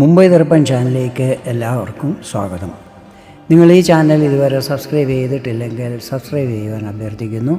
മുംബൈ ദർപ്പൺ ചാനലിലേക്ക് എല്ലാവർക്കും സ്വാഗതം. നിങ്ങൾ ഈ ചാനൽ ഇതുവരെ സബ്സ്ക്രൈബ് ചെയ്തിട്ടില്ലെങ്കിൽ സബ്സ്ക്രൈബ് ചെയ്യുവാൻ അഭ്യർത്ഥിക്കുന്നു.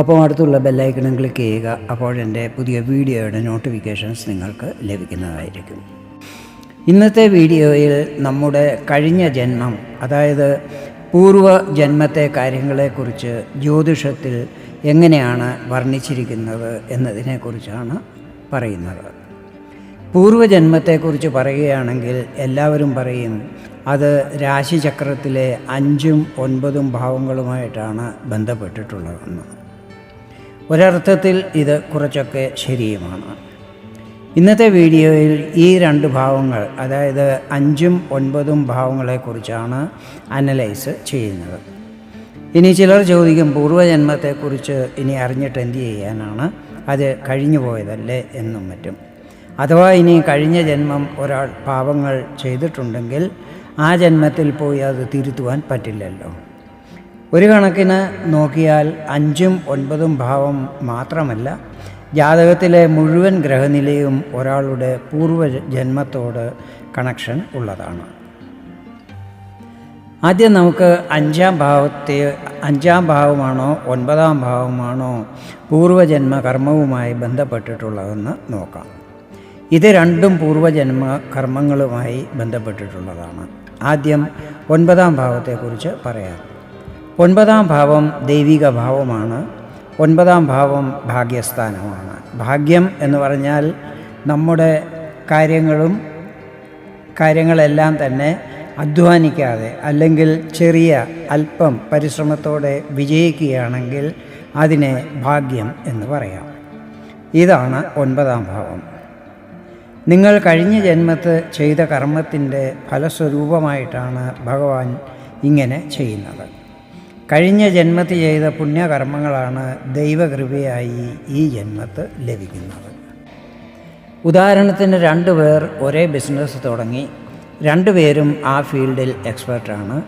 ഒപ്പം അടുത്തുള്ള ബെല്ലൈക്കണും ക്ലിക്ക് ചെയ്യുക അപ്പോൾ എന്റെ പുതിയ വീഡിയോയുടെ നോട്ടിഫിക്കേഷൻസ് നിങ്ങൾക്ക് ലഭിക്കുന്നതായിരിക്കും. ഇന്നത്തെ വീഡിയോയിൽ നമ്മുടെ കഴിഞ്ഞ ജന്മം അതായത് പൂർവ ജന്മത്തെ കാര്യങ്ങളെക്കുറിച്ച് ജ്യോതിഷത്തിൽ എങ്ങനെയാണ് വർണിച്ചിരിക്കുന്നത് എന്നതിനെക്കുറിച്ചാണ് പറയുന്നത്. പൂർവജന്മത്തെക്കുറിച്ച് പറയുകയാണെങ്കിൽ എല്ലാവരും പറയും അത് രാശിചക്രത്തിലെ അഞ്ചും ഒൻപതും ഭാവങ്ങളുമായിട്ടാണ് ബന്ധപ്പെട്ടിട്ടുള്ളതെന്ന്. ഒരർത്ഥത്തിൽ ഇത് കുറച്ചൊക്കെ ശരിയുമാണ്. ഇന്നത്തെ വീഡിയോയിൽ ഈ രണ്ട് ഭാവങ്ങൾ അതായത് അഞ്ചും ഒൻപതും ഭാവങ്ങളെക്കുറിച്ചാണ് അനലൈസ് ചെയ്യുന്നത്. ഇനി ചിലർ ചോദിക്കും പൂർവജന്മത്തെക്കുറിച്ച് ഇനി അറിഞ്ഞിട്ട് എന്ത് ചെയ്യാനാണ്? അത് കഴിഞ്ഞു പോയതല്ലേ എന്നും മറ്റും. അഥവാ ഇനി കഴിഞ്ഞ ജന്മം ഒരാൾ പാപങ്ങൾ ചെയ്തിട്ടുണ്ടെങ്കിൽ ആ ജന്മത്തിൽ പോയി അത് തിരുത്തുവാൻ പറ്റില്ലല്ലോ. ഒരു കണക്കിന് നോക്കിയാൽ അഞ്ചും ഒൻപതും ഭാവം മാത്രമല്ല ജാതകത്തിലെ മുഴുവൻ ഗ്രഹനിലയും ഒരാളുടെ പൂർവ ജന്മത്തോട് കണക്ഷൻ ഉള്ളതാണ്. ആദ്യം നമുക്ക് അഞ്ചാം ഭാവത്തെ അഞ്ചാം ഭാവമാണോ ഒൻപതാം ഭാവമാണോ പൂർവജന്മ കർമ്മവുമായി ബന്ധപ്പെട്ടിട്ടുള്ളതെന്ന് നോക്കാം. ഇത് രണ്ടും പൂർവജന്മ കർമ്മങ്ങളുമായി ബന്ധപ്പെട്ടിട്ടുള്ളതാണ്. ആദ്യം ഒൻപതാം ഭാവത്തെക്കുറിച്ച് പറയാം. ഒൻപതാം ഭാവം ദൈവിക ഭാവമാണ്. ഒൻപതാം ഭാവം ഭാഗ്യസ്ഥാനമാണ്. ഭാഗ്യം എന്ന് പറഞ്ഞാൽ നമ്മുടെ കാര്യങ്ങളും കാര്യങ്ങളെല്ലാം തന്നെ അധ്വാനിക്കാതെ അല്ലെങ്കിൽ ചെറിയ അല്പം പരിശ്രമത്തോടെ വിജയിക്കുകയാണെങ്കിൽ അതിനെ ഭാഗ്യം എന്ന് പറയാം. ഇതാണ് ഒൻപതാം ഭാവം. നിങ്ങൾ കഴിഞ്ഞ ജന്മത്ത് ചെയ്ത കർമ്മത്തിന്റെ ഫലസ്വരൂപമായിട്ടാണ് ഭഗവാൻ ഇങ്ങനെ ചെയ്യുന്നത്. കഴിഞ്ഞ ജന്മത്ത് ചെയ്ത പുണ്യകർമ്മങ്ങളാണ് ദൈവകൃപയായി ഈ ജന്മത്ത് ലഭിക്കുന്നത്. ഉദാഹരണത്തിന് രണ്ട് പേർ ഒരേ ബിസിനസ് തുടങ്ങി. രണ്ടുപേരും ആ ഫീൽഡിൽ എക്സ്പെർട്ടാണ്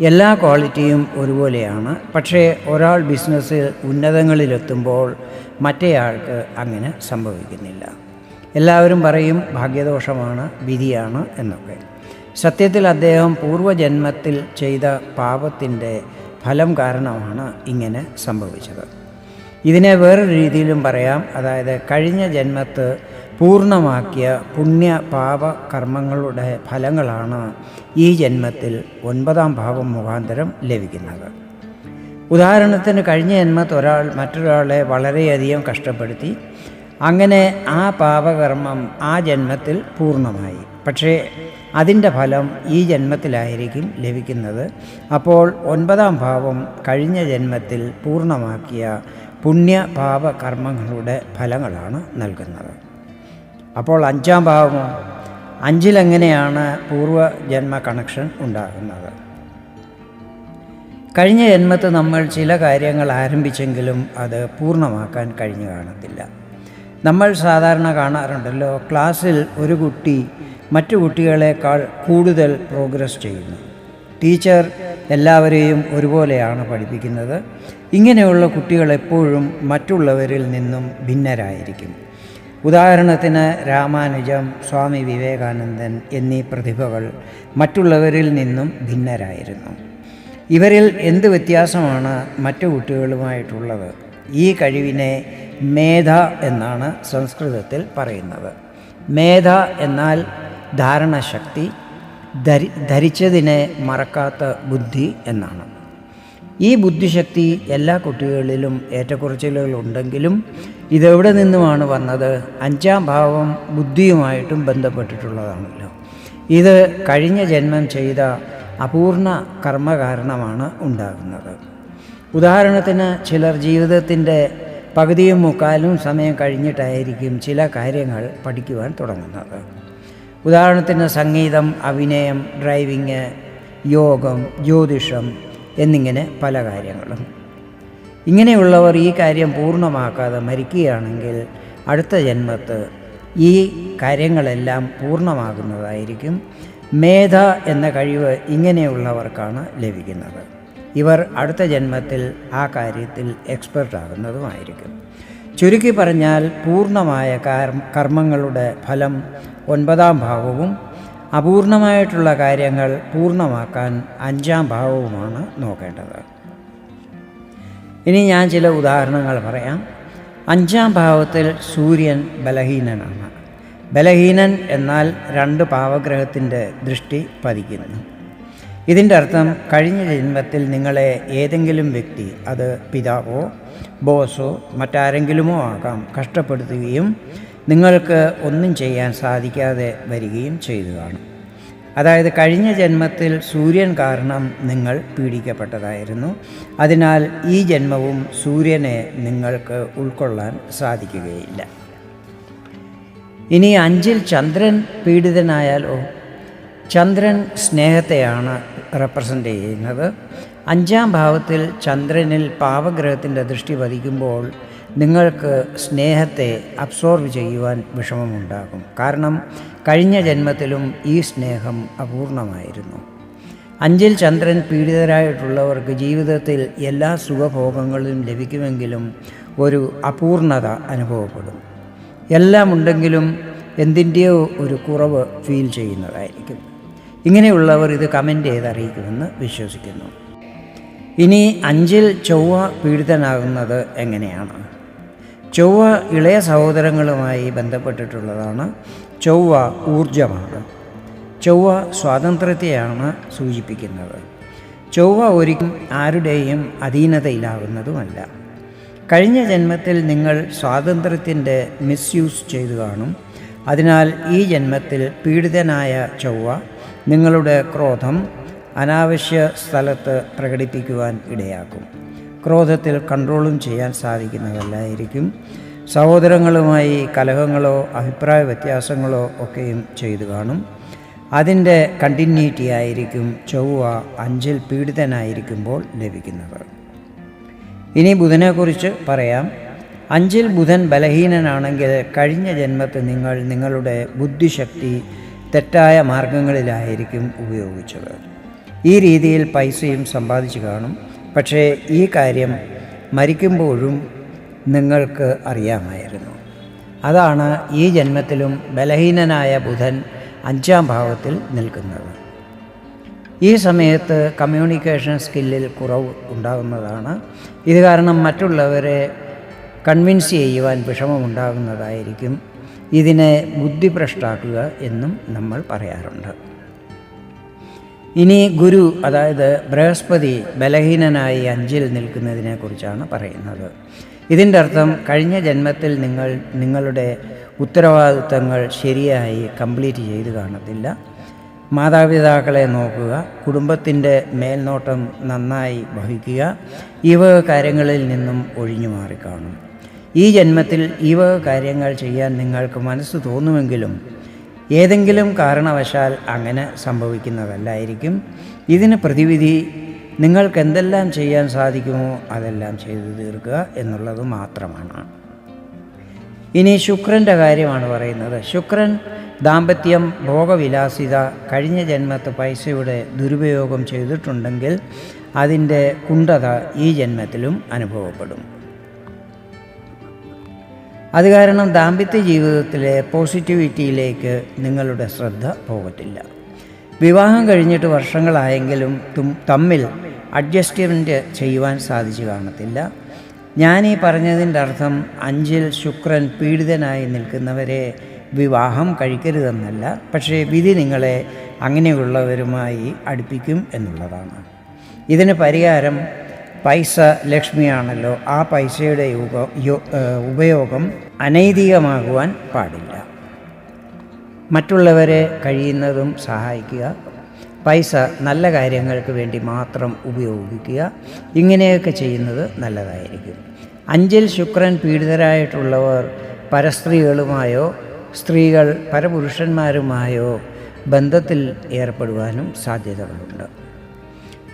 എല്ലാ ക്വാളിറ്റിയും ഒരുപോലെയാണ്. പക്ഷേ ഒരാൾ ബിസിനസ്സിൽ ഉന്നതങ്ങളിലെത്തുമ്പോൾ മറ്റേയാൾക്ക് അങ്ങനെ സംഭവിക്കുന്നില്ല. എല്ലാവരും പറയും ഭാഗ്യദോഷമാണ് വിധിയാണ് എന്നൊക്കെ. സത്യത്തിൽ അദ്ദേഹം പൂർവജന്മത്തിൽ ചെയ്ത പാപത്തിന്റെ ഫലം കാരണമാണ് ഇങ്ങനെ സംഭവിച്ചത്. ഇതിനെ വേറൊരു രീതിയിലും പറയാം. അതായത് കഴിഞ്ഞ ജന്മത്ത് പൂർണമാക്കിയ പുണ്യ പാപ കർമ്മങ്ങളുടെ ഫലങ്ങളാണ് ഈ ജന്മത്തിൽ ഒൻപതാം ഭാവം മുഖാന്തരം ലഭിക്കുന്നത്. ഉദാഹരണത്തിന് കഴിഞ്ഞ ജന്മത്ത് ഒരാൾ മറ്റൊരാളെ വളരെയധികം കഷ്ടപ്പെടുത്തി അങ്ങനെ ആ പാപകർമ്മം ആ ജന്മത്തിൽ പൂർണമായി. പക്ഷേ അതിന്റെ ഫലം ഈ ജന്മത്തിലായിരിക്കും ലഭിക്കുന്നത്. അപ്പോൾ ഒൻപതാം ഭാവം കഴിഞ്ഞ ജന്മത്തിൽ പൂർണമാക്കിയ പുണ്യ പാപ കർമ്മങ്ങളുടെ ഫലങ്ങളാണ് നൽകുന്നത്. അപ്പോൾ അഞ്ചാം ഭാവമോ? അഞ്ചിലെങ്ങനെയാണ് പൂർവജന്മ കണക്ഷൻ ഉണ്ടാകുന്നത്? കഴിഞ്ഞ ജന്മത്ത് നമ്മൾ ചില കാര്യങ്ങൾ ആരംഭിച്ചെങ്കിലും അത് പൂർണമാക്കാൻ കഴിഞ്ഞു കാണത്തില്ല. നമ്മൾ സാധാരണ കാണാറുണ്ടല്ലോ ക്ലാസ്സിൽ ഒരു കുട്ടി മറ്റു കുട്ടികളെക്കാൾ കൂടുതൽ പ്രോഗ്രസ് ചെയ്യുന്നു. ടീച്ചർ എല്ലാവരെയും ഒരുപോലെയാണ് പഠിപ്പിക്കുന്നത്. ഇങ്ങനെയുള്ള കുട്ടികൾ എപ്പോഴും മറ്റുള്ളവരിൽ നിന്നും ഭിന്നരായിരിക്കും. ഉദാഹരണത്തിന് രാമാനുജം സ്വാമി വിവേകാനന്ദൻ എന്നീ പ്രതിഭകൾ മറ്റുള്ളവരിൽ നിന്നും ഭിന്നരായിരുന്നു. ഇവരിൽ എന്ത് വ്യത്യാസമാണ് മറ്റു കുട്ടികളുമായിട്ടുള്ളത്? ഈ കഴിവിനെ മേധ എന്നാണ് സംസ്കൃതത്തിൽ പറയുന്നത്. മേധ എന്നാൽ ധാരണശക്തി ധരി ധരിച്ചതിനെ മറക്കാത്ത ബുദ്ധി എന്നാണ്. ഈ ബുദ്ധിശക്തി എല്ലാ കുട്ടികളിലും ഏറ്റക്കുറച്ചിലുകൾ ഉണ്ടെങ്കിലും ഇതെവിടെ നിന്നുമാണ് വന്നത്? അഞ്ചാം ഭാവം ബുദ്ധിയുമായിട്ടും ബന്ധപ്പെട്ടിട്ടുള്ളതാണല്ലോ. ഇത് കഴിഞ്ഞ ജന്മം ചെയ്ത അപൂർണ കർമ്മ കാരണമാണ് ഉണ്ടാകുന്നത്. ഉദാഹരണത്തിന് ചിലർ ജീവിതത്തിന്റെ പകുതിയും മുക്കാലും സമയം കഴിഞ്ഞിട്ടായിരിക്കും ചില കാര്യങ്ങൾ പഠിക്കുവാൻ തുടങ്ങുന്നത്. ഉദാഹരണത്തിന് സംഗീതം അഭിനയം ഡ്രൈവിങ് യോഗം ജ്യോതിഷം എന്നിങ്ങനെ പല കാര്യങ്ങളും. ഇങ്ങനെയുള്ളവർ ഈ കാര്യം പൂർണമാക്കാതെ മരിക്കുകയാണെങ്കിൽ അടുത്ത ജന്മത്ത് ഈ കാര്യങ്ങളെല്ലാം പൂർണമാകുന്നതായിരിക്കും മേധ എന്ന കഴിവ് ഇങ്ങനെയുള്ളവർക്കാണ് ലഭിക്കുന്നത്. ഇവർ അടുത്ത ജന്മത്തിൽ ആ കാര്യത്തിൽ എക്സ്പെർട്ട് ആകുന്നതുമായിരിക്കും ചുരുക്കി പറഞ്ഞാൽ പൂർണമായ കർമ്മങ്ങളുടെ ഫലം ഒൻപതാം ഭാവവും അപൂർണമായിട്ടുള്ള കാര്യങ്ങൾ പൂർണമാക്കാൻ അഞ്ചാം ഭാവവുമാണ് നോക്കേണ്ടത്. ഇനി ഞാൻ ചില ഉദാഹരണങ്ങൾ പറയാം. അഞ്ചാം ഭാവത്തിൽ സൂര്യൻ ബലഹീനനാണ്. ബലഹീനൻ എന്നാൽ രണ്ട് പാവഗ്രഹത്തിന്റെ ദൃഷ്ടി പതിക്കുന്നു. ഇതിന്റെ അർത്ഥം കഴിഞ്ഞ ജന്മത്തിൽ നിങ്ങളെ ഏതെങ്കിലും വ്യക്തി അത് പിതാവോ ബോസോ മറ്റാരെങ്കിലുമോ ആകാം കഷ്ടപ്പെടുത്തുകയും നിങ്ങൾക്ക് ഒന്നും ചെയ്യാൻ സാധിക്കാതെ വരികയും ചെയ്തതാണ് അതായത് കഴിഞ്ഞ ജന്മത്തിൽ സൂര്യൻ കാരണം നിങ്ങൾ പീഡിക്കപ്പെട്ടതായിരുന്നു. അതിനാൽ ഈ ജന്മവും സൂര്യനെ നിങ്ങൾക്ക് ഉൾക്കൊള്ളാൻ സാധിക്കുകയില്ല. ഇനി അഞ്ചിൽ ചന്ദ്രൻ പീഡിതനായാലോ ചന്ദ്രൻ സ്നേഹത്തെയാണ് റെപ്രസെന്റ് ചെയ്യുന്നത്. അഞ്ചാം ഭാവത്തിൽ ചന്ദ്രനിൽ പാവഗ്രഹത്തിന്റെ ദൃഷ്ടി പതിക്കുമ്പോൾ നിങ്ങൾക്ക് സ്നേഹത്തെ അബ്സോർവ് ചെയ്യുവാൻ വിഷമമുണ്ടാകും. കാരണം കഴിഞ്ഞ ജന്മത്തിലും ഈ സ്നേഹം അപൂർണമായിരുന്നു. അഞ്ചിൽ ചന്ദ്രൻ പീഡിതരായിട്ടുള്ളവർക്ക് ജീവിതത്തിൽ എല്ലാ സുഖഭോഗങ്ങളും ലഭിക്കുമെങ്കിലും ഒരു അപൂർണത അനുഭവപ്പെടും. എല്ലാം ഉണ്ടെങ്കിലും എന്തിന്റെയോ ഒരു കുറവ് ഫീൽ ചെയ്യുന്നതായിരിക്കും. ഇങ്ങനെയുള്ളവർ ഇത് കമന്റ് ചെയ്ത് അറിയിക്കുമെന്ന് വിശ്വസിക്കുന്നു. ഇനി അഞ്ചിൽ ചൊവ്വ പീഡിതനാകുന്നത് എങ്ങനെയാണ്? ചൊവ്വ ഇളയ സഹോദരങ്ങളുമായി ബന്ധപ്പെട്ടിട്ടുള്ളതാണ്. ചൊവ്വ ഊർജമാണ് ചൊവ്വ സ്വാതന്ത്ര്യത്തെയാണ് സൂചിപ്പിക്കുന്നത്. ചൊവ്വ ഒരിക്കലും ആരുടെയും അധീനതയിലാകുന്നതുമല്ല. കഴിഞ്ഞ ജന്മത്തിൽ നിങ്ങൾ സ്വാതന്ത്ര്യത്തിന്റെ മിസ്യൂസ് ചെയ്തു കാണും. അതിനാൽ ഈ ജന്മത്തിൽ പീഡിതനായ ചൊവ്വ നിങ്ങളുടെ ക്രോധം അനാവശ്യ സ്ഥലത്ത് പ്രകടിപ്പിക്കുവാൻ ഇടയാക്കും. ക്രോധത്തിൽ കൺട്രോളും ചെയ്യാൻ സാധിക്കുന്നതല്ലായിരിക്കും. സഹോദരങ്ങളുമായി കലഹങ്ങളോ അഭിപ്രായ വ്യത്യാസങ്ങളോ ഒക്കെയും ചെയ്തു കാണും. അതിന്റെ കണ്ടിന്യൂറ്റി ആയിരിക്കും ചൊവ്വ അഞ്ചിൽ പീഡിതനായിരിക്കുമ്പോൾ ലഭിക്കുന്നത്. ഇനി ബുധനെക്കുറിച്ച് പറയാം. അഞ്ചിൽ ബുധൻ ബലഹീനനാണെങ്കിൽ കഴിഞ്ഞ ജന്മത്തിൽ നിങ്ങൾ നിങ്ങളുടെ ബുദ്ധിശക്തി തെറ്റായ മാർഗങ്ങളിലായിരിക്കും ഉപയോഗിച്ചത്. ഈ രീതിയിൽ പൈസയും സമ്പാദിച്ചു കാണും. പക്ഷേ ഈ കാര്യം മരിക്കുമ്പോഴും നിങ്ങൾക്ക് അറിയാമായിരുന്നു. അതാണ് ഈ ജന്മത്തിലും ബലഹീനനായ ബുധൻ അഞ്ചാം ഭാവത്തിൽ നിൽക്കുന്നത്. ഈ സമയത്ത് കമ്മ്യൂണിക്കേഷൻ സ്കില്ലിൽ കുറവ് ഉണ്ടാകുന്നതാണ് ഇത് കാരണം മറ്റുള്ളവരെ കൺവിൻസ് ചെയ്യുവാൻ വിഷമമുണ്ടാകുന്നതായിരിക്കും ഇതിനെ ബുദ്ധിഭ്രഷ്ടാക്കുക എന്നും നമ്മൾ പറയാറുണ്ട്. ഇനി ഗുരു അതായത് ബൃഹസ്പതി ബലഹീനനായി അഞ്ചിൽ നിൽക്കുന്നതിനെക്കുറിച്ചാണ് പറയുന്നത്. ഇതിന്റെ അർത്ഥം കഴിഞ്ഞ ജന്മത്തിൽ നിങ്ങൾ നിങ്ങളുടെ ഉത്തരവാദിത്തങ്ങൾ ശരിയായി കംപ്ലീറ്റ് ചെയ്ത് കാണത്തില്ല. മാതാപിതാക്കളെ നോക്കുക കുടുംബത്തിന്റെ മേൽനോട്ടം നന്നായി വഹിക്കുക ഈ കാര്യങ്ങളിൽ നിന്നും ഒഴിഞ്ഞു മാറിക്കാണും. ഈ ജന്മത്തിൽ ഈ വക കാര്യങ്ങൾ ചെയ്യാൻ നിങ്ങൾക്ക് മനസ്സ് തോന്നുമെങ്കിലും ഏതെങ്കിലും കാരണവശാൽ അങ്ങനെ സംഭവിക്കുന്നതല്ലായിരിക്കും. ഇതിന് പ്രതിവിധി നിങ്ങൾക്ക് എന്തെല്ലാം ചെയ്യാൻ സാധിക്കുമോ അതെല്ലാം ചെയ്തു തീർക്കുക എന്നുള്ളത് മാത്രമാണ്. ഇനി ശുക്രന്റെ കാര്യമാണ് പറയുന്നത്. ശുക്രൻ ദാമ്പത്യം ഭോഗവിലാസിത കഴിഞ്ഞ ജന്മത്ത് പൈസയുടെ ദുരുപയോഗം ചെയ്തിട്ടുണ്ടെങ്കിൽ അതിന്റെ കുണ്ടത ഈ ജന്മത്തിലും അനുഭവപ്പെടും. അത് കാരണം ദാമ്പത്യ ജീവിതത്തിലെ പോസിറ്റിവിറ്റിയിലേക്ക് നിങ്ങളുടെ ശ്രദ്ധ പോകത്തില്ല. വിവാഹം കഴിഞ്ഞിട്ട് വർഷങ്ങളായെങ്കിലും തമ്മിൽ അഡ്ജസ്റ്റ്മെന്റ് ചെയ്യുവാൻ സാധിച്ചു കാണത്തില്ല. ഈ പറഞ്ഞതിന്റെ അർത്ഥം അഞ്ചിൽ ശുക്രൻ പീഡിതനായി നിൽക്കുന്നവരെ വിവാഹം കഴിക്കരുതെന്നല്ല പക്ഷേ വിധി നിങ്ങളെ അങ്ങനെയുള്ളവരുമായി അടുപ്പിക്കും എന്നുള്ളതാണ്. ഇതിന് പരിഹാരം പൈസ ലക്ഷ്മിയാണല്ലോ. ആ പൈസയുടെ യുഗ ഉപയോഗം അനൈതികമാകുവാൻ പാടില്ല. മറ്റുള്ളവരെ കഴിയുന്നതും സഹായിക്കുക. പൈസ നല്ല കാര്യങ്ങൾക്ക് വേണ്ടി മാത്രം ഉപയോഗിക്കുക. ഇങ്ങനെയൊക്കെ ചെയ്യുന്നത് നല്ലതായിരിക്കും. അഞ്ചിൽ ശുക്രൻ പീഡിതരായിട്ടുള്ളവർ പരസ്ത്രീകളുമായോ സ്ത്രീകൾ പരപുരുഷന്മാരുമായോ ബന്ധത്തിൽ ഏർപ്പെടുവാനും സാധ്യതകളുണ്ട്.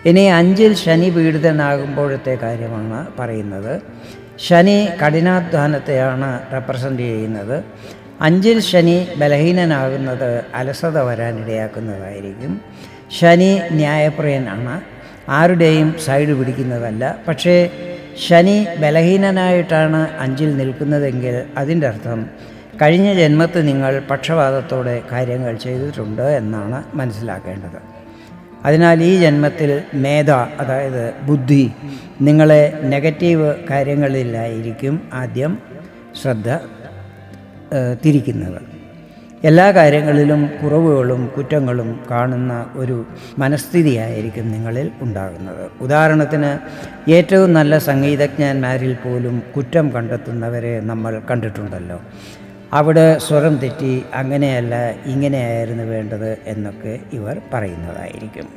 ഇനി അഞ്ചിൽ ശനി പീഡിതനാകുമ്പോഴത്തെ കാര്യമാണ് പറയുന്നത്. ശനി കഠിനാധ്വാനത്തെയാണ് റെപ്രസെന്റ് ചെയ്യുന്നത്. അഞ്ചിൽ ശനി ബലഹീനനാകുന്നത് അലസത വരാനിടയാക്കുന്നതായിരിക്കും ശനി ന്യായപ്രിയനാണ്. ആരുടെയും സൈഡ് പിടിക്കുന്നതല്ല. പക്ഷേ ശനി ബലഹീനനായിട്ടാണ് അഞ്ചിൽ നിൽക്കുന്നതെങ്കിൽ അതിന്റെ അർത്ഥം കഴിഞ്ഞ ജന്മത്ത് നിങ്ങൾ പക്ഷപാതത്തോടെ കാര്യങ്ങൾ ചെയ്തിട്ടുണ്ട് എന്നാണ് മനസ്സിലാക്കേണ്ടത്. അതിനാൽ ഈ ജന്മത്തിൽ മേധ അതായത് ബുദ്ധി നിങ്ങളെ നെഗറ്റീവ് കാര്യങ്ങളിലായിരിക്കും ആദ്യം ശ്രദ്ധ തിരിക്കുന്നത്. എല്ലാ കാര്യങ്ങളിലും കുറവുകളും കുറ്റങ്ങളും കാണുന്ന ഒരു മനസ്ഥിതിയായിരിക്കും നിങ്ങളിൽ ഉണ്ടാകുന്നത്. ഉദാഹരണത്തിന് ഏറ്റവും നല്ല സംഗീതജ്ഞന്മാരിൽ പോലും കുറ്റം കണ്ടെത്തുന്നവരെ നമ്മൾ കണ്ടിട്ടുണ്ടല്ലോ. അവിടെ സ്വരം തെറ്റി അങ്ങനെയല്ല ഇങ്ങനെയായിരുന്നു വേണ്ടത് എന്നൊക്കെ ഇവർ പറയുന്നതായിരിക്കും.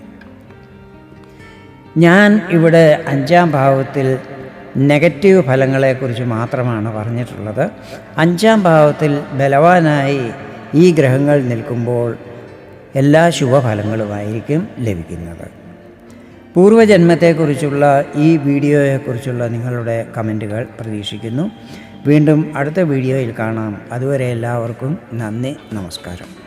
ഞാൻ ഇവിടെ അഞ്ചാം ഭാവത്തിൽ നെഗറ്റീവ് ഫലങ്ങളെക്കുറിച്ച് മാത്രമാണ് പറഞ്ഞിട്ടുള്ളത്. അഞ്ചാം ഭാവത്തിൽ ബലവാനായി ഈ ഗ്രഹങ്ങൾ നിൽക്കുമ്പോൾ എല്ലാ ശുഭഫലങ്ങളുമായിരിക്കും ലഭിക്കുന്നത്. പൂർവജന്മത്തെക്കുറിച്ചുള്ള ഈ വീഡിയോയെക്കുറിച്ചുള്ള നിങ്ങളുടെ കമന്റുകൾ പ്രതീക്ഷിക്കുന്നു. വീണ്ടും അടുത്ത വീഡിയോയിൽ കാണാം. അതുവരെ എല്ലാവർക്കും നന്ദി നമസ്കാരം.